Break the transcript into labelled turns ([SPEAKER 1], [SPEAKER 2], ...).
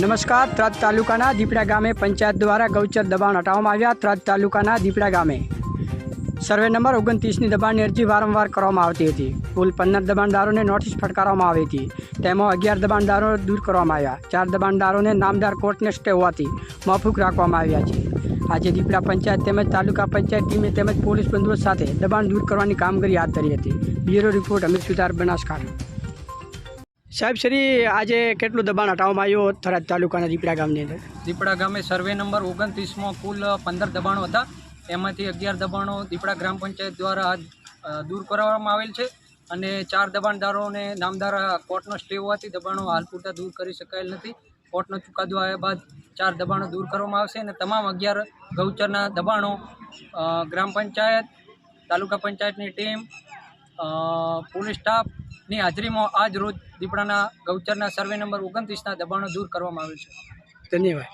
[SPEAKER 1] નમસ્કાર, ત્રાદ તાલુકાના દીપડા ગામે પંચાયત દ્વારા ગૌચર દબાણ હટાવવામાં આવ્યા ત્રાદ તાલુકાના દીપડા ગામે. સર્વે નંબર ઓગણત્રીસની દબાણની અરજી વારંવાર કરવામાં આવતી હતી. કુલ પંદર દબાણદારોને નોટિસ ફટકારવામાં આવી હતી. તેમાં અગિયાર દબાણદારો દૂર કરવામાં આવ્યા. ચાર દબાણદારોને નામદાર કોર્ટને સ્ટે હોવાથી મોફૂક રાખવામાં આવ્યા છે. આજે દીપડા પંચાયત તેમજ તાલુકા પંચાયત ટીમે તેમજ પોલીસ બંદોબસ્ત સાથે દબાણ દૂર કરવાની કામગીરી હાથ ધરી હતી. બ્યુરો રિપોર્ટ અમિત સુધાર બનાસકાંઠા. સાહેબ શ્રી આજે કેટલું દબાણ હટાવવામાં આવ્યું થરાદ તાલુકાના દીપડા ગામની અંદર?
[SPEAKER 2] દીપડા ગામે સર્વે નંબર ઓગણત્રીસમાં કુલ પંદર દબાણો હતા. એમાંથી અગિયાર દબાણો દીપડા ગ્રામ પંચાયત દ્વારા દૂર કરવામાં આવેલ છે અને ચાર દબાણદારોને નામદાર કોર્ટનો સ્ટે હોવાથી દબાણો હાલ પૂરતા દૂર કરી શકાયેલ નથી. કોર્ટનો ચુકાદો આવ્યા બાદ ચાર દબાણો દૂર કરવામાં આવશે અને તમામ અગિયાર ગૌચરના દબાણો ગ્રામ પંચાયત, તાલુકા પંચાયતની ટીમ પોલીસ પોલીસ સ્ટાફની હાજરીમાં આજ રોજ દીપડાના ગૌચરના સર્વે નંબર ઓગણત્રીસના દબાણો દૂર કરવામાં આવ્યું છે.
[SPEAKER 1] ધન્યવાદ.